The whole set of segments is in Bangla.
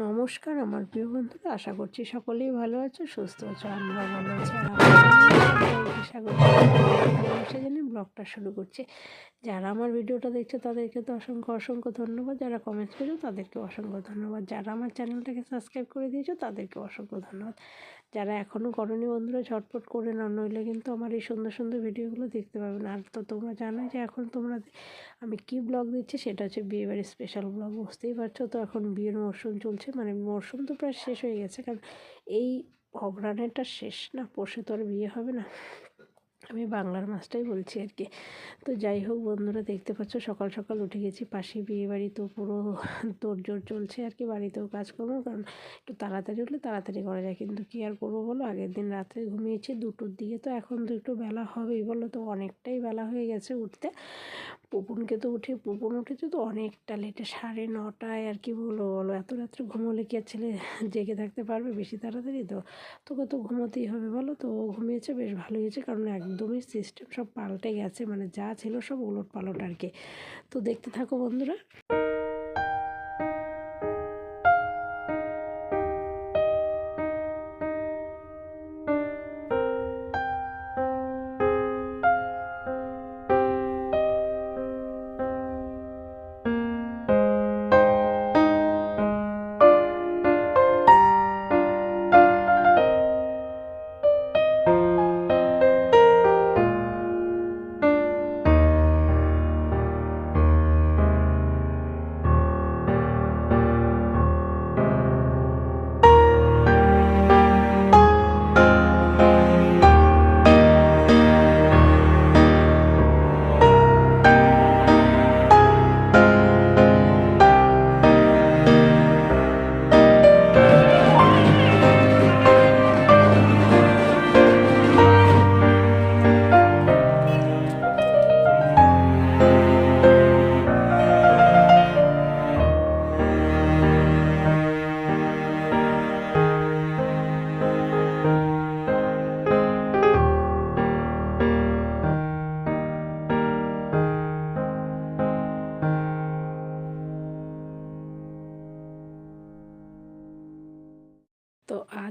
নমস্কার আমার প্রিয় বন্ধুরা আশা করছি সকলেই ভালো আছো সুস্থ আছো আমরা ভালো আছি ভালোবাসা জানি ব্লগটা শুরু করছি। যারা আমার ভিডিওটা দেখছে, তাদেরকে তো অসংখ্য অসংখ্য ধন্যবাদ। যারা কমেন্টস করেছ, তাদেরকে অসংখ্য ধন্যবাদ। যারা আমার চ্যানেলটাকে সাবস্ক্রাইব করে দিয়েছ, তাদেরকে অসংখ্য ধন্যবাদ। যারা এখনও করণীয় বন্ধুরা, ঝটপট করে না নইলে কিন্তু আমার এই সুন্দর সুন্দর ভিডিওগুলো দেখতে পাবে না। আর তো তোমরা জানোই যে এখন তোমরা আমি কি ব্লগ দিচ্ছি, সেটা হচ্ছে বিয়েবাড়ির স্পেশাল ব্লগ বুঝতেই পারছ? তো এখন বিয়ের মরশুম চলছে মানে মরশুম তো প্রায় শেষ হয়ে গেছে, কারণ এই অগ্রাণেরটা শেষ না, পরশু তো আর বিয়ে হবে না। আমি বাংলার মাছটাই বলছি আর কি। তো যাই হোক বন্ধুরা, দেখতে পাচ্ছ সকাল সকাল উঠে গেছি, পাশে বিয়ে বাড়ি তো পুরো তোড়জোড় চলছে আর কি, বাড়িতেও কাজকর্ম, কারণ একটু তাড়াতাড়ি উঠলে তাড়াতাড়ি করা যায়, কিন্তু কী আর করব বলো? আগের দিন রাত্রে ঘুমিয়েছি, দুটোর দিকে তো এখন তো একটু বেলা হবেই বলো তো, অনেকটাই বেলা হয়ে গেছে উঠতে। পুপুনকে তো উঠে, পুপুন উঠেছে তো অনেকটা লেটে, সাড়ে নটায় আর কি বলব বলো, এত রাত্রে ঘুমোলে কি আর ছেলে জেগে থাকতে পারবে বেশি তাড়াতাড়ি? তো তোকে তো ঘুমোতেই হবে বলো তো, ও ঘুমিয়েছে, বেশ ভালো হয়েছে, কারণ একদমই সিস্টেম সব পাল্টে গেছে মানে যা ছিল সব ওলট পালট আর কি তো দেখতে থাকো বন্ধুরা।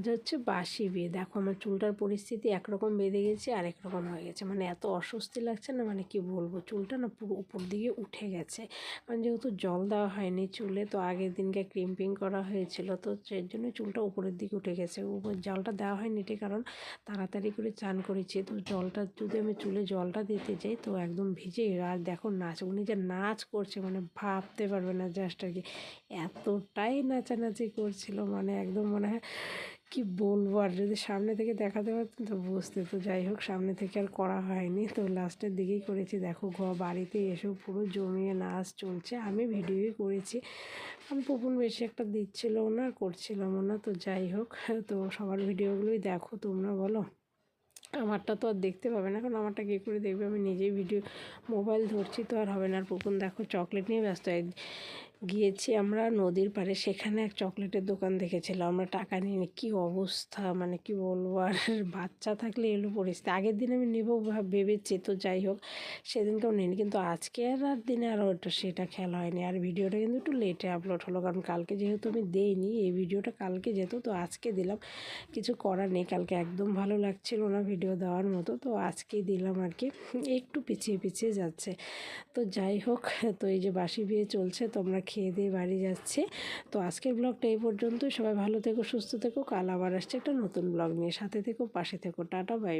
আজ হচ্ছে বাসি বিয়ে। দেখো আমার চুলটার পরিস্থিতি একরকম বেঁধে গেছে আর রকম হয়ে গেছে। মানে এত অস্বস্তি লাগছে না মানে কি বলব? চুলটা না পুরো উপর দিকে উঠে গেছে। কারণ যেহেতু জল দেওয়া হয়নি চুলে, তো আগের দিনকে ক্রিম্পিং করা হয়েছিল, তো সেই জন্য চুলটা উপরের দিকে উঠে গেছে। উপর জলটা দেওয়া হয়নি ঠিক, কারণ তাড়াতাড়ি করে চান করেছি। তো জলটা, যদি আমি চুলে জলটা দিতে যাই, তো একদম ভিজে আর দেখো নাচ, উনি যে নাচ করছে মানে ভাবতে পারবে না জাস্ট আর কি। এতটাই নাচানাচি করছিল মানে একদম মনে হয় কি বলব? আর যদি সামনে থেকে দেখাতে পারতাম তো বুঝতে, তো যাই হোক, সামনে থেকে আর করা হয়নি। তো লাস্টের দিকেই করেছি। দেখো, ঘ বাড়িতে এসেও পুরো জমিয়ে নাচ চলছে। আমি ভিডিওই করেছি। আমি পুপুন বেশি একটা দিচ্ছিল না করছিলাম না। তো যাই হোক, তো সবার ভিডিওগুলোই দেখো তোমরা, বলো। আমারটা তো আর দেখতে পাবে না, কারণ আমারটা কী করে দেখবে? আমি নিজেই ভিডিও, মোবাইল ধরছি, তো আর হবে না। আর পুকুন, দেখো, চকলেট নিয়ে ব্যস্ত গিয়েছি আমরা নদীর পাড়ে। সেখানে এক চকলেটের দোকান দেখেছিলাম। আমরা টাকা নিয়ে কী অবস্থা? মানে কি বলব? আর বাচ্চা থাকলে এলো পরিস্থিতি। আগের দিন আমি নেব ভেবেছি, তো যাই হোক, সেদিনকেও নিন কিন্তু আজকে আর আর দিনে আর ওটা সেটা খেলা হয়নি। আর ভিডিওটা কিন্তু একটু লেটে আপলোড হলো, কারণ কালকে যেহেতু আমি দেইনি, এই ভিডিওটা কালকে যেত, তো আজকে দিলাম। কিছু করার নেই, কালকে একদম ভালো লাগছিল না ভিডিও দেওয়ার মতো, তো আজকেই দিলাম আর কি। একটু পিছিয়ে পিছিয়ে যাচ্ছে। তো যাই হোক, তো এই যে বাসি বিয়ে চলছে, তোমরা খেয়ে দিয়ে বাড়ি যাচ্ছে। তো আজকের ব্লগটা এই পর্যন্তই। সবাই ভালো থেকো, সুস্থ থেকো। কাল আবার আসছে একটা নতুন ব্লগ নিয়ে। সাথে থেকো, পাশে থেকো। Tata, by